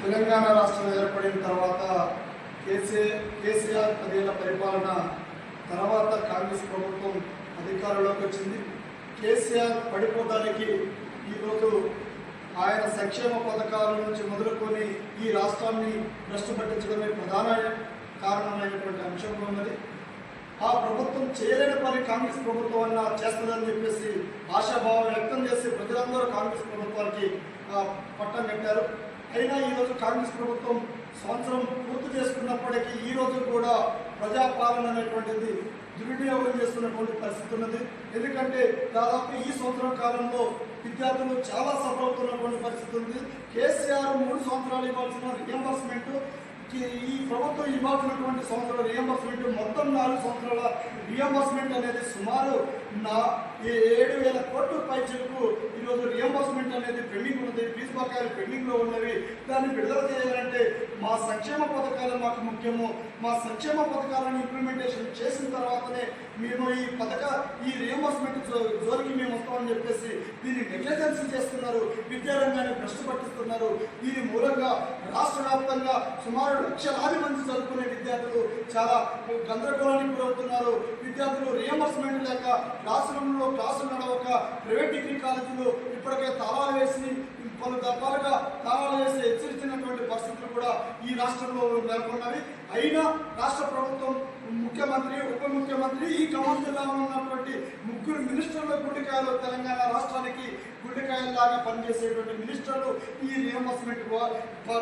తెలంగాణ రాష్ట్రం ఏర్పడిన తర్వాత కేసీఆర్ కేసీఆర్ పదేళ్ళ పరిపాలన తర్వాత కాంగ్రెస్ ప్రభుత్వం అధికారంలోకి వచ్చింది. కేసీఆర్ పడిపోవడానికి ఈరోజు ఆయన సంక్షేమ పథకాల నుంచి మొదలుకొని ఈ రాష్ట్రాన్ని భ్రష్టు పట్టించడమే ప్రధాన కారణమైనటువంటి అంశంగా ఉన్నది. ఆ ప్రభుత్వం చేయలేని పని కాంగ్రెస్ ప్రభుత్వం అన్న చేస్తుందని చెప్పేసి ఆశాభావం వ్యక్తం చేసి ప్రజలందరూ కాంగ్రెస్ ప్రభుత్వానికి పట్టం కట్టారు. అయినా ఈరోజు కాంగ్రెస్ ప్రభుత్వం సంవత్సరం పూర్తి చేసుకున్నప్పటికీ ఈ రోజు కూడా ప్రజాపాలన అనేటువంటిది దుర్వినియోగం చేస్తున్నటువంటి పరిస్థితి ఉన్నది. ఎందుకంటే దాదాపు ఈ సంవత్సరం కాలంలో విద్యార్థులు చాలా సఫలవుతున్నటువంటి పరిస్థితి ఉంది. కేసీఆర్ మూడు సంవత్సరాలు ఇవ్వాల్సిన రియంబర్స్మెంట్ ఈ ప్రభుత్వం ఇవ్వాల్సినటువంటి సంవత్సరాల రియంబర్స్మెంట్ మొత్తం నాలుగు సంవత్సరాల రియంబర్స్మెంట్ అనేది సుమారు నా ఏడు వేల కోట్ల పైచలకు ఈరోజు రియంబర్స్మెంట్ అనేది పెండింగ్ ఉన్నది. ఫీజు బకాయిలు పెండింగ్లో ఉన్నవి. దాన్ని విడుదల చేయాలంటే మా సంక్షేమ పథకాలు మాకు ముఖ్యము. మా సంక్షేమ పథకాలను ఇంప్లిమెంటేషన్ చేసిన తర్వాతనే మేము ఈ పథక ఈ రియంబర్స్మెంట్ జోలికి మేము వస్తామని చెప్పేసి దీన్ని నెగ్లిజెన్స్ చేస్తున్నారు. విద్యారంగాన్ని భ్రష్టు పట్టిస్తున్నారు దీని మూలంగా రాష్ట్ర వ్యాప్తంగా సుమారు లక్షలాది మంది చదువుకునే విద్యార్థులు చాలా గందరగోళానికి గురవుతున్నారు. విద్యార్థులు రియంబర్స్మెంట్ లేక క్లాస్ రూమ్లో క్లాసులు నడవక ప్రైవేట్ డిగ్రీ కాలేజీలు ఇప్పటికే తాళాలు వేసి పలు దఫాలుగా తాళాలు వేసి ఉన్నటువంటి పరిస్థితులు కూడా ఈ రాష్ట్రంలో నెలకొన్నవి అయినా రాష్ట్ర ప్రభుత్వం ముఖ్యమంత్రి ఉప ముఖ్యమంత్రి ఈ ఖమ్మం జిల్లాలో ఉన్నటువంటి ముగ్గురు మినిస్టర్ల గుండెకాయలు తెలంగాణ రాష్ట్రానికి గుండెకాయల్లాగా పనిచేసేటువంటి మినిస్టర్లు ఈ రియంబర్స్మెంట్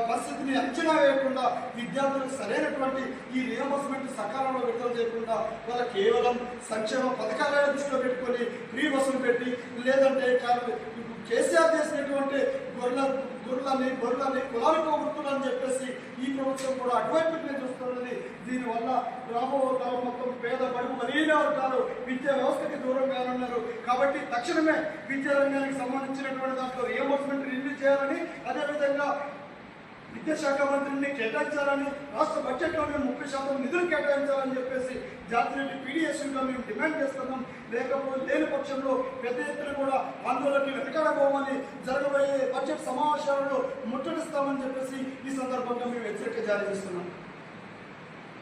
పరిస్థితిని అంచనా వేయకుండా విద్యార్థులకు సరైనటువంటి ఈ రియంబర్స్మెంట్ సకాలంలో విడుదల చేయకుండా వాళ్ళ కేవలం సంక్షేమ పథకాలను దృష్టిలో పెట్టుకొని ఫ్రీ బస్సులు పెట్టి లేదంటే కేసీఆర్ చేసినటువంటి గొర్రెల గొర్రెలని గొర్రెలని కులాలు పోగొడుతుందని చెప్పేసి ఈ ప్రభుత్వం కూడా అటువైపు చూస్తున్నది. దీనివల్ల రాబో కాలం మొత్తం పేద బడుగు మరీ వర్గాలు విద్యా వ్యవస్థకి దూరం కానున్నారు. కాబట్టి తక్షణమే విద్యా రంగానికి సంబంధించినటువంటి దాంట్లో రియంబర్స్మెంట్ రిలీజ్ చేయాలని అదేవిధంగా విద్యాశాఖ మంత్రిని కేటాయించాలని రాష్ట్ర బడ్జెట్లో మేము ముప్పై శాతం నిధులు కేటాయించాలని చెప్పేసి జాతీయ పీడిఎస్గా మేము డిమాండ్ చేస్తున్నాం. లేకపోతే లేని పక్షంలో పెద్ద ఎత్తున కూడా ఆందోళనకి వెతకడబోమని జరగబోయే బడ్జెట్ సమావేశాలలో ముట్టడిస్తామని చెప్పేసి ఈ సందర్భంగా మేము హెచ్చరిక జారీ చేస్తున్నాం.